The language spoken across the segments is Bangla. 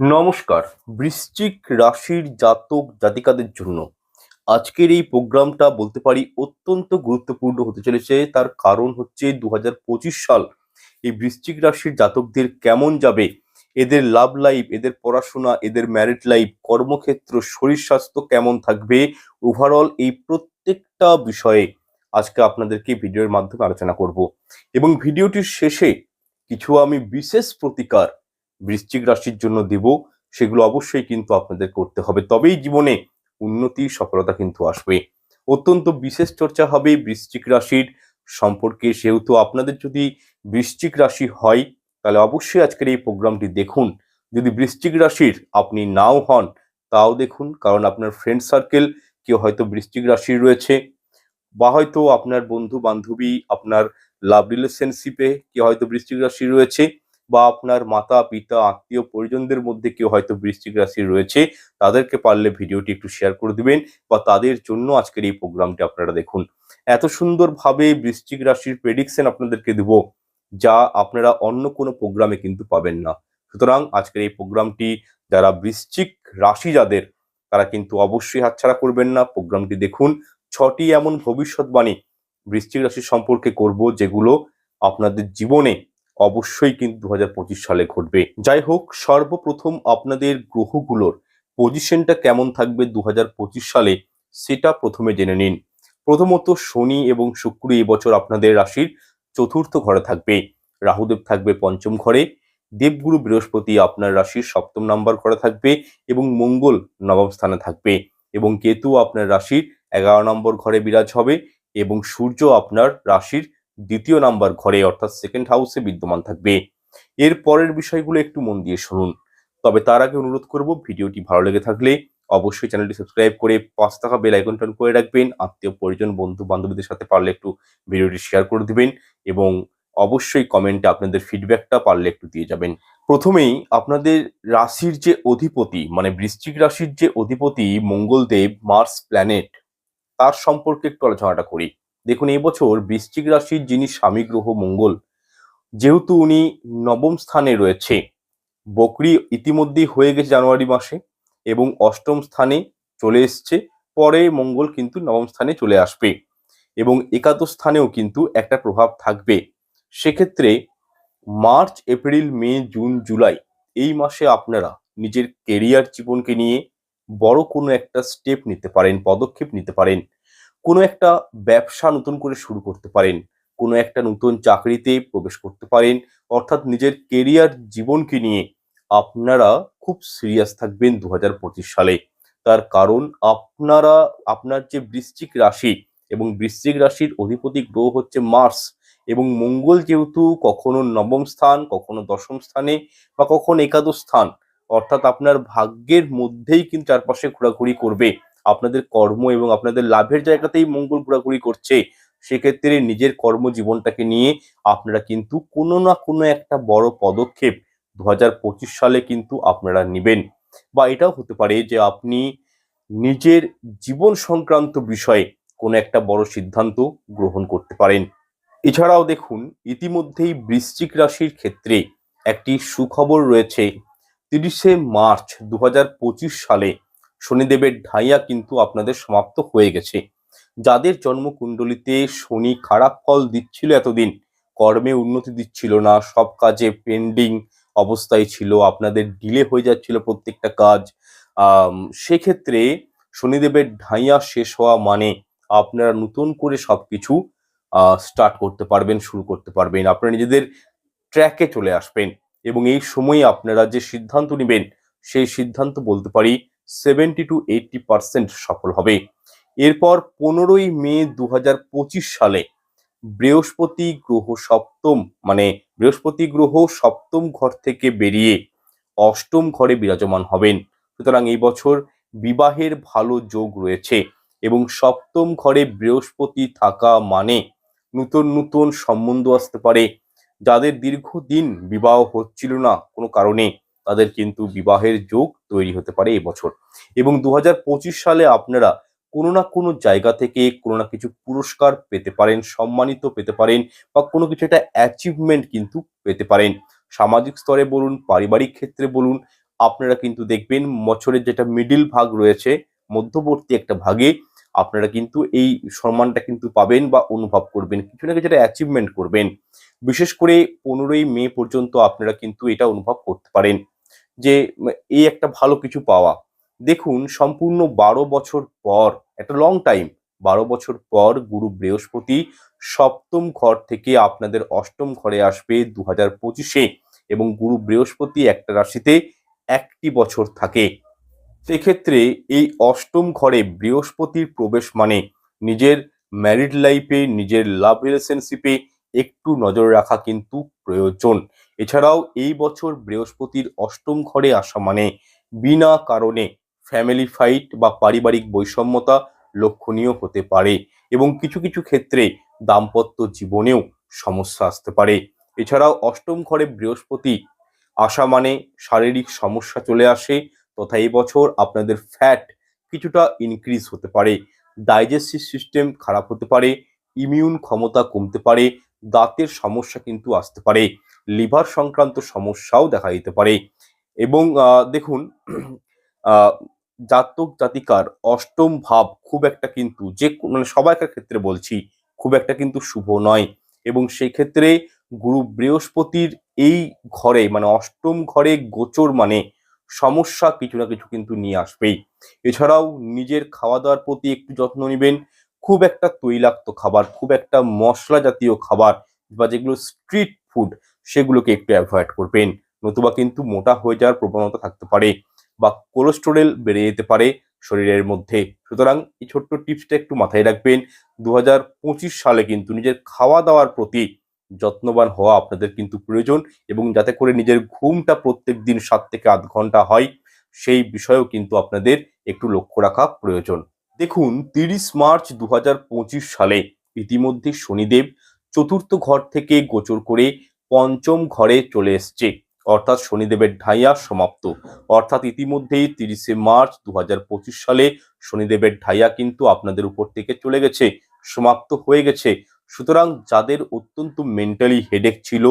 নমস্কার। বৃশ্চিক রাশির জাতক জাতিকাদের জন্য আজকের এই প্রোগ্রামটা বলতে পারি অত্যন্ত গুরুত্বপূর্ণ হতে চলেছে। তার কারণ হচ্ছে দু হাজার পঁচিশ সাল এই বৃশ্চিক রাশির জাতকদের কেমন যাবে, এদের লাভ লাইফ এদের পড়াশোনা, এদের ম্যারিড লাইফ কর্মক্ষেত্র, শরীর স্বাস্থ্য কেমন থাকবে ওভারঅল এই প্রত্যেকটা বিষয়ে আজকে আপনাদেরকে ভিডিওর মাধ্যমে আলোচনা করব। এবং ভিডিওটির শেষে কিছু আমি বিশেষ প্রতিকার বৃশ্চিক রাশির জন্য দেব, সেগুলো অবশ্যই কিন্তু আপনাদের করতে হবে। তবেই জীবনে উন্নতি সফলতা কিন্তু আসবে। অত্যন্ত বিশেষ চর্চা হবে বৃশ্চিক রাশির সম্পর্কে। সেহেতু আপনাদের যদি বৃশ্চিক রাশি হয়, তাহলে অবশ্যই আজকের এই প্রোগ্রামটি দেখুন। যদি বৃশ্চিক রাশির আপনি নাও হন, তাও দেখুন। কারণ আপনার ফ্রেন্ড সার্কেল কেউ হয়তো বৃশ্চিক রাশির রয়েছে, বা হয়তো আপনার বন্ধু বান্ধবী আপনার লাভ রিলেশনশিপে কেউ হয়তো বৃশ্চিক রাশি রয়েছে। বা আপনার মাতা, পিতা, আত্মীয় পরিজনদের মধ্যে কেউ হয়তো বৃশ্চিক রাশি রয়েছে, তাদেরকে পারলে ভিডিওটি একটু শেয়ার করে দিবেন বা তাদের জন্য আজকের এই প্রোগ্রামটি আপনারা দেখুন। এত সুন্দরভাবে বৃশ্চিক রাশির প্রেডিকশন আপনাদেরকে দেব, যা আপনারা অন্য কোনো প্রোগ্রামে কিন্তু পাবেন না। সুতরাং আজকের এই প্রোগ্রামটি যারা বৃশ্চিক রাশি যাদের, তারা কিন্তু অবশ্যই হাতছাড়া করবেন না। প্রোগ্রামটি দেখুন, ছটি এমন ভবিষ্যৎবাণী বৃশ্চিক রাশি সম্পর্কে করব, যেগুলো আপনাদের জীবনে অবশ্যই কিন্তু দু হাজার পঁচিশ সালে ঘটবে। যাই হোক, সর্বপ্রথম আপনাদের গ্রহগুলোর পজিশনটা কেমন থাকবে দু হাজার পঁচিশ সালে, সেটা প্রথমে জেনে নিন। প্রথমত শনি এবং শুক্র এই বছর আপনাদের রাশির চতুর্থ ঘরে থাকবে। রাহুদেব থাকবে পঞ্চম ঘরে, দেবগুরু বৃহস্পতি আপনার রাশির সপ্তম নাম্বার ঘরে থাকবে এবং মঙ্গল নবম স্থানে থাকবে এবং কেতু আপনার রাশির এগারো নম্বর ঘরে বিরাজ হবে এবং সূর্য আপনার রাশির দ্বিতীয় নাম্বার ঘরে, অর্থাৎ সেকেন্ড হাউসে বিদ্যমান থাকবে। এর পরের বিষয়গুলো একটু মন দিয়ে শুনুন। তবে তার আগে অনুরোধ করব, ভিডিওটি ভালো লেগে থাকলে অবশ্যই চ্যানেলটি সাবস্ক্রাইব করে পাঁচ টাকা বেল আইকন টান করে রাখবেন। আত্মীয় পরিজন, বন্ধু বান্ধবীদের সাথে পারলে একটু ভিডিওটি শেয়ার করে দিবেন এবং অবশ্যই কমেন্টে আপনাদের ফিডব্যাকটা পারলে একটু দিয়ে যাবেন। প্রথমেই আপনাদের রাশির যে অধিপতি মানে বৃশ্চিক রাশির যে অধিপতি মঙ্গলদেব মার্স প্ল্যানেট তার সম্পর্কে একটু আলোচনাটা করি। দেখুন, এই বছর বৃশ্চিক রাশির যিনি স্বামী গ্রহ মঙ্গল, যেহেতু উনি নবম স্থানে রয়েছে, বকরি ইতিমধ্যেই হয়ে গেছে জানুয়ারি মাসে এবং অষ্টম স্থানে চলে এসছে, পরে মঙ্গল কিন্তু নবম স্থানে চলে আসবে এবং একাদশ স্থানেও কিন্তু একটা প্রভাব থাকবে। সেক্ষেত্রে March, April, May, June, July এই মাসে আপনারা নিজের কেরিয়ার জীবনকে নিয়ে বড় কোনো একটা স্টেপ নিতে পারেন, পদক্ষেপ নিতে পারেন। কোনো একটা ব্যবসা নতুন করে শুরু করতে পারেন, কোনো একটা নতুন চাকরিতে প্রবেশ করতে পারেন, অর্থাৎ নিজের কেরিয়ার জীবনকে নিয়ে আপনারা খুব সিরিয়াস থাকবেন দু হাজার পঁচিশ সালে। তার কারণ আপনারা, আপনার যে বৃশ্চিক রাশি এবং বৃশ্চিক রাশির অধিপতি গ্রহ হচ্ছে মার্স এবং মঙ্গল যেহেতু কখনো নবম স্থান, কখনো দশম স্থানে বা কখনো একাদশ স্থান, অর্থাৎ আপনার ভাগ্যের মধ্যেই কিন্তু চারপাশে ঘোরাঘুরি করবে। আপনাদের কর্ম এবং আপনাদের লাভের জায়গাতেই মঙ্গল ঘোরাঘুরি করছে, সেক্ষেত্রে নিজের কর্মজীবনটাকে নিয়ে আপনারা কিন্তু কোনো না কোনো একটা বড় পদক্ষেপ দু হাজার পঁচিশ সালে কিন্তু আপনারা নেবেন। বা এটাও হতে পারে যে আপনি নিজের জীবন সংক্রান্ত বিষয়ে কোনো একটা বড় সিদ্ধান্ত গ্রহণ করতে পারেন। এছাড়াও দেখুন, ইতিমধ্যেই বৃশ্চিক রাশির ক্ষেত্রে একটি সুখবর রয়েছে। তিরিশে মার্চ দু হাজার পঁচিশ সালে শনিদেবের ঢাইয়া কিন্তু আপনাদের সমাপ্ত হয়ে গেছে। যাদের জন্মকুণ্ডলিতে শনি খারাপ ফল দিচ্ছিল এতদিন, কর্মে উন্নতি দিচ্ছিল না, সব কাজে পেন্ডিং অবস্থায় ছিল, আপনাদের ডিলে হয়ে যাচ্ছিল প্রত্যেকটা কাজ সেক্ষেত্রে শনিদেবের ঢাইয়া শেষ হওয়া মানে আপনারা নতুন করে সব কিছু স্টার্ট করতে পারবেন, শুরু করতে পারবেন। আপনারা নিজেদের ট্র্যাকে চলে আসবেন এবং এই সময়ে আপনারা যে সিদ্ধান্ত নেবেন, সেই সিদ্ধান্ত বলতে পারি সেভেন্টি টু এইটটি পার্সেন্ট সফল হবে। এরপর পনেরোই মে দু হাজার পঁচিশ সালে বৃহস্পতি গ্রহ সপ্তম মানে বৃহস্পতি গ্রহ সপ্তম ঘর থেকে বেরিয়ে অষ্টম ঘরে বিরাজমান হবেন। সুতরাং এই বছর বিবাহের ভালো যোগ রয়েছে এবং সপ্তম ঘরে বৃহস্পতি থাকা মানে নতুন নতুন সম্বন্ধ আসতে পারে। যাদের দীর্ঘদিন বিবাহ হচ্ছিল না, কোনো কারণে তাদের কিন্তু বিবাহের যোগ তৈরি হতে পারে এবছর এবং দু হাজার পঁচিশ সালে আপনারা কোনো না কোনো জায়গা থেকে কোনো না কিছু পুরস্কার পেতে পারেন, সম্মানিত পেতে পারেন বা কোনো কিছু একটা অ্যাচিভমেন্ট কিন্তু পেতে পারেন। সামাজিক স্তরে বলুন, পারিবারিক ক্ষেত্রে বলুন, আপনারা কিন্তু দেখবেন বছরের যেটা মিডিল ভাগ রয়েছে, মধ্যবর্তী একটা ভাগে আপনারা কিন্তু এই সম্মানটা কিন্তু পাবেন বা অনুভব করবেন, কিছু না কিছু একটা অ্যাচিভমেন্ট করবেন। বিশেষ করে পনেরোই মে পর্যন্ত আপনারা কিন্তু এটা অনুভব করতে পারেন। যে এই একটা ভালো কিছু পাওয়া। দেখুন, সম্পূর্ণ বারো বছর পর, একটা লং টাইম বারো বছর পর গুরু বৃহস্পতি সপ্তম ঘর থেকে আপনাদের অষ্টম ঘরে আসবে দু হাজার পঁচিশে এবং গুরু বৃহস্পতি একটা রাশিতে একটি বছর থাকে। সেক্ষেত্রে এই অষ্টম ঘরে বৃহস্পতির প্রবেশ মানে নিজের ম্যারিড লাইফে নিজের লাভ রিলেশনশিপে একটু নজর রাখা কিন্তু প্রয়োজন। এছাড়াও এই বছর বৃহস্পতির অষ্টম ঘরে আসা মানে বিনা কারণে ফ্যামিলি ফাইট বা পারিবারিক বৈষম্যতা লক্ষণীয় হতে পারে এবং কিছু কিছু ক্ষেত্রে দাম্পত্য জীবনেও সমস্যা আসতে পারে। এছাড়াও অষ্টম ঘরে বৃহস্পতি আসা মানে শারীরিক সমস্যা চলে আসে তথা বছর আপনাদের ফ্যাট কিছুটা ইনক্রিজ হতে পারে ডাইজেস্টিভ সিস্টেম খারাপ হতে পারে ইমিউন ক্ষমতা কমতে পারে দাঁতের সমস্যা কিন্তু আসতে পারে, লিভার সংক্রান্ত সমস্যাও দেখা দিতে পারে এবং দেখুন জাতক জাতিকার অষ্টম ভাব খুব একটা কিন্তু যে মানে সবাইকার ক্ষেত্রে বলছি, খুব একটা কিন্তু শুভ নয় এবং সেই ক্ষেত্রে গুরু বৃহস্পতির এই ঘরে মানে অষ্টম ঘরে গোচর মানে সমস্যা কিছু না কিছু কিন্তু নিয়ে আসবেই। এছাড়াও নিজের খাওয়া দাওয়ার প্রতি একটু যত্ন নেবেন খুব একটা তৈলাক্ত খাবার, খুব একটা মশলা জাতীয় খাবার বা যেগুলো স্ট্রিট ফুড সেগুলোকে একটু অ্যাভয়েড করবেন। নতুবা কিন্তু মোটা হয়ে যাওয়ার প্রবণতা থাকতে পারে বা কোলেস্টেরল বেড়ে যেতে পারে শরীরের মধ্যে। সুতরাং এই ছোট্ট টিপসটা একটু মাথায় রাখবেন। দু হাজার পঁচিশ সালে কিন্তু নিজের খাওয়া দাওয়ার প্রতি যত্নবান হওয়া আপনাদের কিন্তু প্রয়োজন এবং যাতে করে নিজের ঘুমটা প্রত্যেক দিন সাত থেকে আধ ঘণ্টা হয়, সেই বিষয়েও কিন্তু আপনাদের একটু লক্ষ্য রাখা প্রয়োজন। দেখুন, তিরিশ মার্চ দু হাজার পঁচিশ সালে ইতিমধ্যে শনিদেব চতুর্থ ঘর থেকে গোচর করে পঞ্চম ঘরে চলে এসছে। অর্থাৎ শনিদেবের ঢাইয়া সমাপ্ত। অর্থাৎ ইতিমধ্যেই তিরিশে মার্চ দু হাজার পঁচিশ সালে শনিদেবের ঢাইয়া কিন্তু আপনাদের উপর থেকে চলে গেছে, সমাপ্ত হয়ে গেছে। সুতরাং যাদের অত্যন্ত মেন্টালি হেডেক ছিল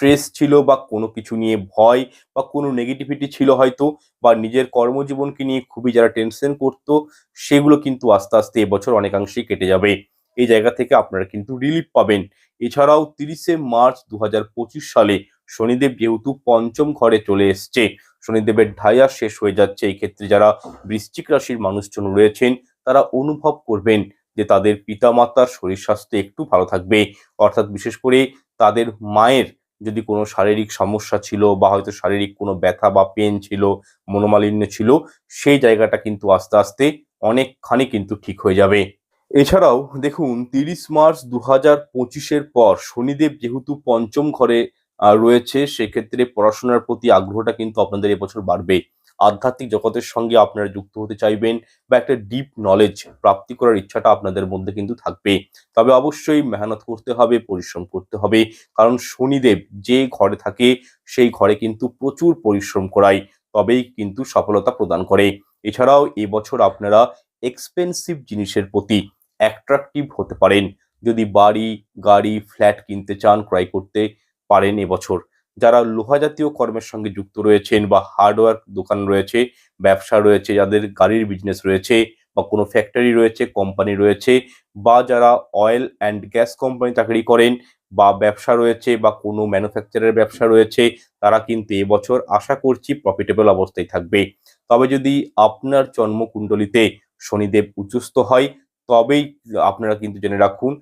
স্ট্রেস ছিল বা কোনো কিছু নিয়ে ভয় বা কোনো নেগেটিভিটি ছিল হয়তো বা নিজের কর্মজীবনকে নিয়ে খুবই যারা টেনশন করতো, সেগুলো কিন্তু আস্তে আস্তে এবছর অনেকাংশেই কেটে যাবে। এই জায়গা থেকে আপনারা কিন্তু রিলিফ পাবেন। এছাড়াও তিরিশে মার্চ দু হাজার পঁচিশ সালে শনিদেব যেহেতু পঞ্চম ঘরে চলে এসছে, শনিদেবের ঢাইয়া শেষ হয়ে যাচ্ছে। এই ক্ষেত্রে যারা বৃশ্চিক রাশির মানুষজন রয়েছেন, তারা অনুভব করবেন যে তাদের পিতামাতার শরীর স্বাস্থ্য একটু ভালো থাকবে। অর্থাৎ বিশেষ করে তাদের মায়ের যদি কোনো শারীরিক সমস্যা ছিল বা হয়তো শারীরিক কোনো ব্যথা বা পেন ছিল, মনোমালিন্য ছিল, সেই জায়গাটা কিন্তু আস্তে আস্তে অনেকখানি কিন্তু ঠিক হয়ে যাবে। এছাড়াও দেখুন, তিরিশ মার্চ দু হাজার পঁচিশের পর শনিদেব যেহেতু পঞ্চম ঘরে রয়েছে, সেক্ষেত্রে পড়াশোনার প্রতি আগ্রহটা কিন্তু আপনাদের এবছর বাড়বে। আধ্যাত্মিক জগতের সঙ্গে আপনারা যুক্ত হতে চাইবেন বা একটা ডিপ নলেজ প্রাপ্তি করার ইচ্ছাটা আপনাদের মধ্যে কিন্তু থাকবে। তবে অবশ্যই মেহনত করতে হবে, পরিশ্রম করতে হবে। কারণ শনিদেব যে ঘরে থাকে, সেই ঘরে কিন্তু প্রচুর পরিশ্রম করায়, তবেই কিন্তু সফলতা প্রদান করে। এছাড়াও এবছর আপনারা এক্সপেন্সিভ জিনিসের প্রতি অ্যাট্রাকটিভ হতে পারেন। যদি বাড়ি, গাড়ি ফ্ল্যাট কিনতে চান, ক্রয় করতে পারেন এবছর। যারা লোহা জাতীয় কর্মের সঙ্গে যুক্ত রয়েছেন বা হার্ডওয়্যার দোকান রয়েছে, ব্যবসা রয়েছে, যাদের গাড়ির বিজনেস রয়েছে বা কোনো ফ্যাক্টরি রয়েছে কোম্পানি রয়েছে বা যারা অয়েল অ্যান্ড গ্যাস কোম্পানি চাকরি করেন বা ব্যবসা রয়েছে বা কোনো ম্যানুফ্যাকচারের ব্যবসা রয়েছে, তারা কিন্তু এবছর আশা করছি প্রফিটেবল অবস্থায় থাকবে। তবে যদি আপনার জন্মকুণ্ডলিতে শনিদেব উচ্চস্থ হয়, তবেই আপনারা কিন্তু জেনে রাখুন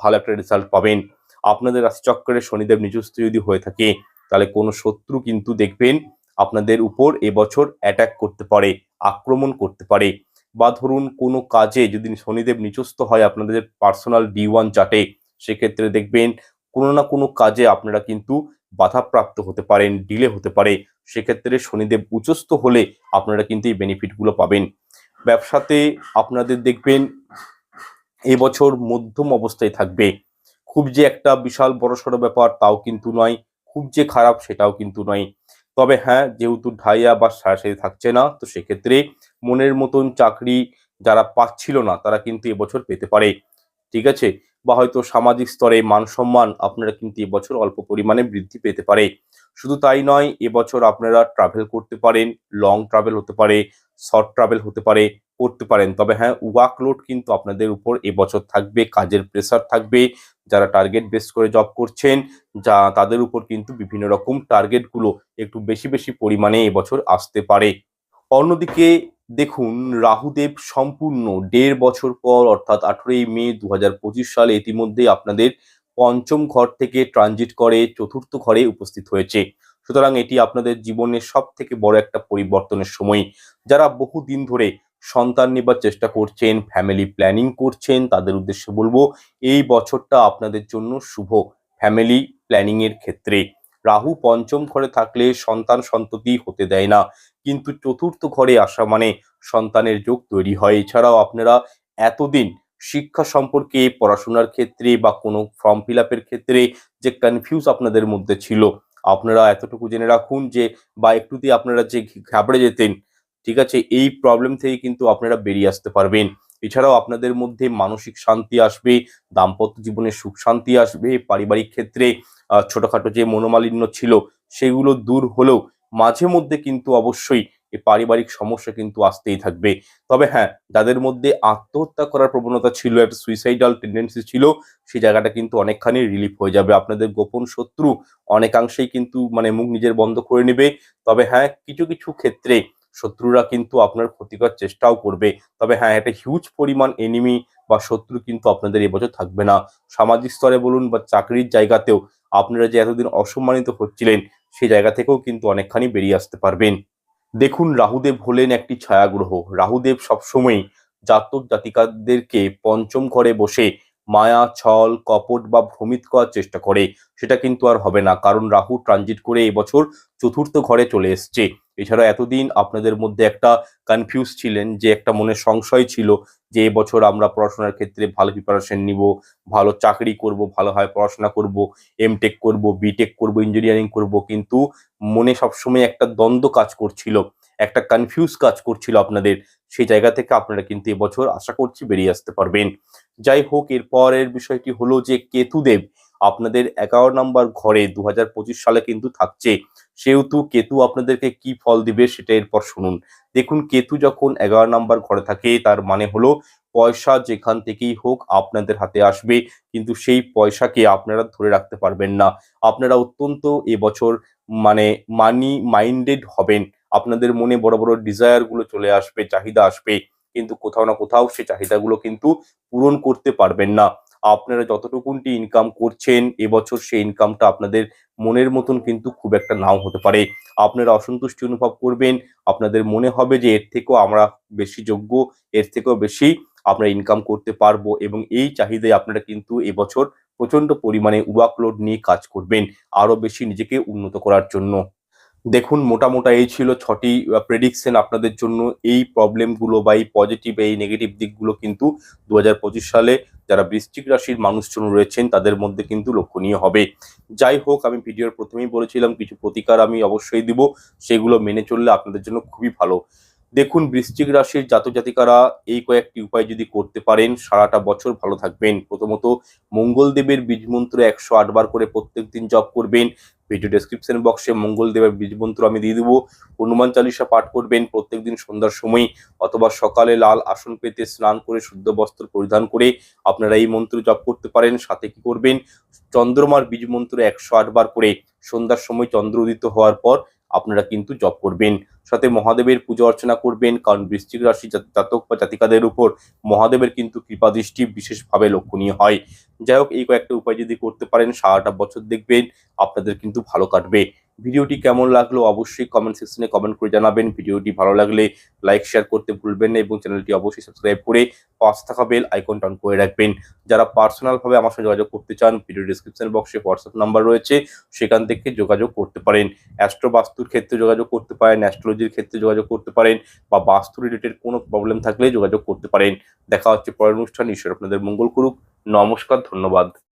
ভালো একটা রেজাল্ট পাবেন। আপনাদের রাশিচক্রে শনিদেব নিজস্ব যদি হয়ে থাকে, তাহলে কোনো শত্রু কিন্তু দেখবেন আপনাদের উপর এবছর অ্যাটাক করতে পারে, আক্রমণ করতে পারে। বা ধরুন কোনো কাজে যদি শনিদেব নিচস্থ হয় আপনাদের পার্সোনাল ডি ওয়ান চার্টে সেক্ষেত্রে দেখবেন কোনো না কোনো কাজে আপনারা কিন্তু বাধাপ্রাপ্ত হতে পারেন ডিলে হতে পারে। সেক্ষেত্রে শনিদেব উচ্চস্থ হলে আপনারা কিন্তু এই বেনিফিটগুলো পাবেন। ব্যবসাতে আপনাদের দেখবেন এবছর মধ্যম অবস্থায় থাকবে। খুব যে একটা বিশাল বড়সড় ব্যাপার তাও কিন্তু নয়, খুব যে খারাপ সেটাও কিন্তু নয়। তবে হ্যাঁ যেহেতু ঢাইয়া বা সারাসারি থাকছে না, তো সেক্ষেত্রে মনের মতন চাকরি যারা পাচ্ছিল না, তারা কিন্তু এবছর পেতে পারে। ঠিক আছে? বা হয়তো সামাজিক স্তরে মান সম্মান আপনারা কিন্তু এবছর অল্প পরিমাণে বৃদ্ধি পেতে পারে। শুধু তাই নয় এবছর আপনারা ট্রাভেল করতে পারেন লং ট্রাভেল হতে পারে শর্ট ট্রাভেল হতে পারে, করতে পারেন। তবে হ্যাঁ ওয়ার্কলোড কিন্তু আপনাদের উপর এবছর থাকবে, কাজের প্রেসার থাকবে। যারা টার্গেট বেস করে জব করছেন, যা তাদের উপর কিন্তু বিভিন্ন রকম টার্গেটগুলো একটু বেশি বেশি পরিমাণে এবছর আসতে পারে। অন্যদিকে দেখুন, রাহুদেব সম্পূর্ণ দেড় বছর পর, অর্থাৎ আঠেরোই মে দু হাজার পঁচিশ সালে ইতিমধ্যেই আপনাদের পঞ্চম ঘর থেকে ট্রানজিট করে চতুর্থ ঘরে উপস্থিত হয়েছে। সুতরাং এটি আপনাদের জীবনের সব থেকে বড় একটা পরিবর্তনের সময়। যারা বহু দিন ধরে সন্তান নেবার চেষ্টা করছেন ফ্যামিলি প্ল্যানিং করছেন, তাদের উদ্দেশ্যে বলব, এই বছরটা আপনাদের জন্য শুভ ফ্যামিলি প্ল্যানিং এর ক্ষেত্রে। রাহু পঞ্চম ঘরে থাকলে সন্তান সন্ততি হতে দেয় না, কিন্তু চতুর্থ ঘরে আসা মানে সন্তানের যোগ তৈরি হয়। এছাড়াও আপনারা এতদিন শিক্ষা সম্পর্কে, পড়াশোনার ক্ষেত্রে বা কোনো ফর্ম ফিল ক্ষেত্রে যে কনফিউজ আপনাদের মধ্যে ছিল আপনারা এতটুকু জেনে রাখুন যে, বা একটুতেই আপনারা যে ঘাবড়ে যেতেন, ঠিক আছে, এই প্রবলেম থেকে কিন্তু আপনারা বেরিয়ে আসতে পারবেন। এছাড়াও আপনাদের মধ্যে মানসিক শান্তি আসবে, দাম্পত্য জীবনে সুখ শান্তি আসবে, পারিবারিক ক্ষেত্রে ছোটখাটো যে মনোমালিন্য ছিল, সেগুলো দূর হলেও মাঝে মধ্যে কিন্তু অবশ্যই এই পারিবারিক সমস্যা কিন্তু আসতেই থাকবে। তবে হ্যাঁ যাদের মধ্যে আত্মহত্যা করার প্রবণতা ছিল, একটা সুইসাইডাল টেন্ডেন্সি ছিল সেই জায়গাটা কিন্তু অনেকখানি রিলিফ হয়ে যাবে। আপনাদের গোপন শত্রু অনেকাংশেই কিন্তু মানে মুখ নিজের বন্ধ করে নেবে। তবে হ্যাঁ কিছু কিছু ক্ষেত্রে শত্রুরা কিন্তু আপনার ক্ষতিকর চেষ্টাও করবে। তবে হ্যাঁ একটা হিউজ পরিমাণ এনিমি বা শত্রু কিন্তু আপনাদের এবছর থাকবে না। সামাজিক স্তরে বলুন বা চাকরির জায়গাতেও আপনারা যে এতদিন অসম্মানিত হচ্ছিলেন সেই জায়গা থেকেও কিন্তু অনেকখানি বেরিয়ে আসতে পারবেন। দেখুন রাহুদেব হলেন একটি ছায়াগ্রহ। রাহুদেব সবসময়ই জাতক জাতিকাদেরকে পঞ্চম ঘরে বসে মায়া, ছল, কপট বা ভ্রমিত করার চেষ্টা করে। সেটা কিন্তু আর হবে না, কারণ রাহু ট্রানজিট করে এবছর চতুর্থ ঘরে চলে এসছে। এছাড়া এতদিন আপনাদের মধ্যে একটা কনফিউজ ছিলেন যে, একটা মনে সংশয় ছিল যে এবছর আমরা পড়াশোনার ক্ষেত্রে ভালো প্রিপারেশন নিব, ভালো চাকরি করব ভালোভাবে পড়াশোনা করব এম টেক করব বিটেক করব ইঞ্জিনিয়ারিং করব, কিন্তু মনে সবসময় একটা দ্বন্দ্ব কাজ করছিল, একটা কনফিউজ কাজ করছিল আপনাদের। সেই জায়গা থেকে আপনারা কিন্তু এবছর আশা করছি বেরিয়ে আসতে পারবেন। যাই হোক এরপরের বিষয়টি হলো যে কেতুদেব আপনাদের এগারো নম্বর ঘরে দু হাজার পঁচিশ সালে কিন্তু থাকছে। সেহেতু কেতু আপনাদেরকে কি ফল দিবে সেটা এরপর শুনুন। দেখুন, কেতু যখন এগারো নম্বর ঘরে থাকে, তার মানে হলো পয়সা যেখান থেকেই হোক আপনাদের হাতে আসবে, কিন্তু সেই পয়সাকে আপনারা ধরে রাখতে পারবেন না। আপনারা অত্যন্ত এবছর মানে মানি মাইন্ডেড হবেন। আপনাদের মনে বড় বড় ডিজায়ারগুলো চলে আসবে, চাহিদা আসবে। কিন্তু কোথাও না কোথাও সে চাহিদাগুলো কিন্তু পূরণ করতে পারবেন না। আপনারা যতটুকুনটি ইনকাম করছেন, এবছর সেই ইনকামটা আপনাদের মনের মতন কিন্তু খুব একটা নাও হতে পারে। আপনারা অসন্তুষ্টি অনুভব করবেন, আপনাদের মনে হবে যে এর থেকেও আমরা বেশি যোগ্য, এর থেকেও বেশি আমরা ইনকাম করতে পারব এবং এই চাহিদায় আপনারা কিন্তু এবছর প্রচণ্ড পরিমাণে ওয়ার্কলোড নিয়ে কাজ করবেন আরও বেশি নিজেকে উন্নত করার জন্য। দেখুন, মোটামোটা এই ছিল ছটি প্রেডিকশন আপনাদের জন্য। এই প্রবলেমগুলো বা এই পজিটিভ এই নেগেটিভ দিকগুলো কিন্তু দু হাজার পঁচিশ সালে যারা বৃশ্চিক রাশির মানুষজন রয়েছেন, তাদের মধ্যে কিন্তু লক্ষণীয় হবে। যাই হোক, আমি ভিডিওর প্রথমেই বলেছিলাম, কিছু প্রতিকার আমি অবশ্যই দিব। সেগুলো মেনে চললে আপনাদের জন্য খুবই ভালো। দেখুন, বৃশ্চিক রাশির জাতক জাতিকারা এই কয়েকটি উপায় যদি করতে পারেন, সারাটা বছর ভালো থাকবেন। প্রথমত, মঙ্গলদেবের বীজ মন্ত্র একশো আটবার করে প্রত্যেক দিন জপ করবেন। ভিডিও ডেসক্রিপশন বক্সে মঙ্গলদেবের বীজ মন্ত্র আমি দিয়ে দেবো। হনুমান চালিসা পাঠ করবেন প্রত্যেকদিন সন্ধ্যার সময়, অথবা সকালে লাল আসন পেতে স্নান করে শুদ্ধ বস্ত্র পরিধান করে আপনারা এই মন্ত্র জপ করতে পারেন। সাথে কি করবেন? চন্দ্রমার বীজ মন্ত্র একশো আটবার করে সন্ধ্যার সময় চন্দ্র উদিত হওয়ার পর আপনারা কিন্তু জপ করবেন। সাথে মহাদেবের পুজো অর্চনা করবেন, কারণ বৃশ্চিক রাশি জাত- জাতক বা জাতিকাদের উপর মহাদেবের কিন্তু কৃপা দৃষ্টি বিশেষভাবে লক্ষণীয় হয়। যাই হোক, এই কয়েকটা উপায় যদি করতে পারেন, সারাটা বছর দেখবেন আপনাদের কিন্তু ভালো কাটবে। ভিডিওটি কেমন লাগল অবশ্যই কমেন্ট সেকশনে কমেন্ট করে জানাবেন। ভিডিওটি ভালো লাগলে লাইক শেয়ার করতে ভুলবেন না এবং চ্যানেলটি অবশ্যই সাবস্ক্রাইব করে পাঁচ থাকা বেল আইকনটা অন করে রাখবেন। যারা পার্সোনাল ভাবে আমার সাথে যোগাযোগ করতে চান ভিডিও ডিসক্রিপশন বক্সে হোয়াটসঅ্যাপ নাম্বার রয়েছে, সেখান থেকে যোগাযোগ করতে পারেন। অ্যাস্ট্রো বাস্তুর ক্ষেত্রে যোগাযোগ করতে পারেন অ্যাস্ট্রোলজির ক্ষেত্রে যোগাযোগ করতে পারেন বা বাস্তু রিলেটেড কোনো প্রবলেম থাকলে যোগাযোগ করতে পারেন। দেখা হচ্ছে পরের অনুষ্ঠান, ঈশ্বর আপনাদের মঙ্গল করুক। নমস্কার, ধন্যবাদ।